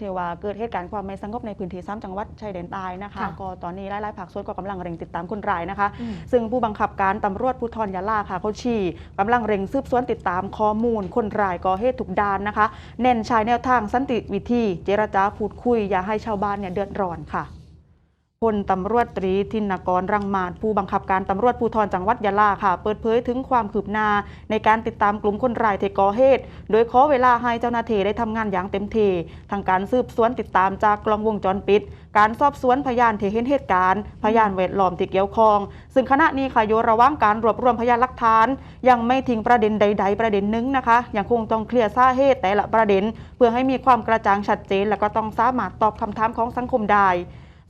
เทว่าเกิดเหตุการณ์ความไม่สงบในพื้นที่ซ้ำจังหวัดชายแดนใต้นะคะ ค่ะก็ตอนนี้หลายๆภาคส่วนก็กำลังเร่งติดตามคนร้ายนะคะ อืม ซึ่งผู้บังคับการตำรวจภูธรยะลาค่ะเขาชี้กำลังเร่งสืบสวนติดตามข้อมูลคนร้ายก่อเหตุทุกด้านนะคะ เน้นใช้แนวทางสันติวิธี เจรจาพูดคุยอย่าให้ชาวบ้านเนี่ยเดือดร้อนค่ะ พลตำรวจตรีทินกรรังมาศผู้บังคับการตำรวจภูธรจังหวัดยะลาค่ะ เปิดเผยถึงความคืบหน้าในการติดตามกลุ่มคนร้ายที่ก่อเหตุ โดยขอเวลาให้เจ้าหน้าที่ได้ทำงานอย่างเต็มที่ทางการสืบสวนติดตามจากกล้องวงจรปิด การสอบสวนพยานที่เห็นเหตุการณ์ พยานแวดล้อมที่เกี่ยวข้อง ซึ่งขณะนี้ค่ะอยู่ระหว่างการรวบรวมพยานหลักฐาน ยังไม่ทิ้งประเด็นใด ๆ ประเด็นหนึงนะคะยังคงต้องเคลียร์สาเหตุแต่ละประเด็น เพื่อให้มีความกระจ่างชัดเจน และก็ต้องสามารถตอบคำถามของสังคมได้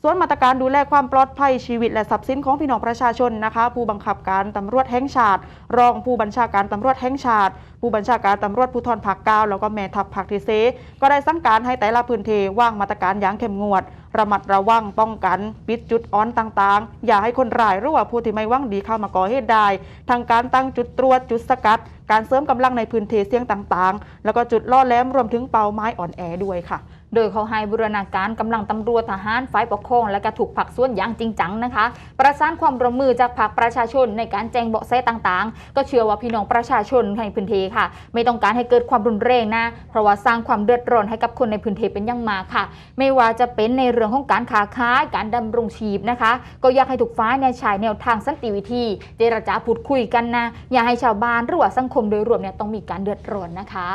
ส่วนมาตรการดูแลความปลอดภัยชีวิตและทรัพย์สินของพี่น้องประชาชนนะคะ ผู้บังคับการตำรวจแห่งชาติ รองผู้บัญชาการตำรวจแห่งชาติ ผู้บัญชาการตำรวจภูธรภาคเก้าแล้วก็แม่ทัพภาคที่เซก็ได้สั่งการให้แต่ละพื้นที่วางมาตรการอย่างเข้มงวด ระมัดระวังป้องกันปิดจุดอ่อนต่างๆ อย่าให้คนร้ายหรือว่าผู้ที่ไม่หวังดีเข้ามาก่อเหตุได้ทางการตั้งจุดตรวจจุดสกัด การเสริมกำลังในพื้นที่เสี่ยงต่างๆ แล้วก็จุดล่อแหลมรวมถึงเป้าไม้อ่อนแอด้วยค่ะโดยเขาให้บูรณาการกำลังตำรวจทหารฝ่ายปกครอง และก็ถูกผักส่วนอย่างจริงจังนะคะ ประสานความร่วมมือจากภาคประชาชนในการแจ้งเบาะแสต่างๆ ก็เชื่อว่าพี่น้องประชาชนในพื้นที่ค่ะ ไม่ต้องการให้เกิดความรุนแรงนะ เพราะว่าสร้างความเดือดร้อนให้กับคนในพื้นที่เป็นอย่างมากค่ะ ไม่ว่าจะเป็นในเรื่องของการค้าขายการดำรงชีพนะคะ ก็อยากให้ทุกฝ่ายเนี่ยแนวทางสันติวิธีเจรจาพูดคุยกันนะอย่าให้ชาวบ้านหรือว่าสังคมโดยรวมเนี่ยต้องมีการเดือดร้อนนะคะ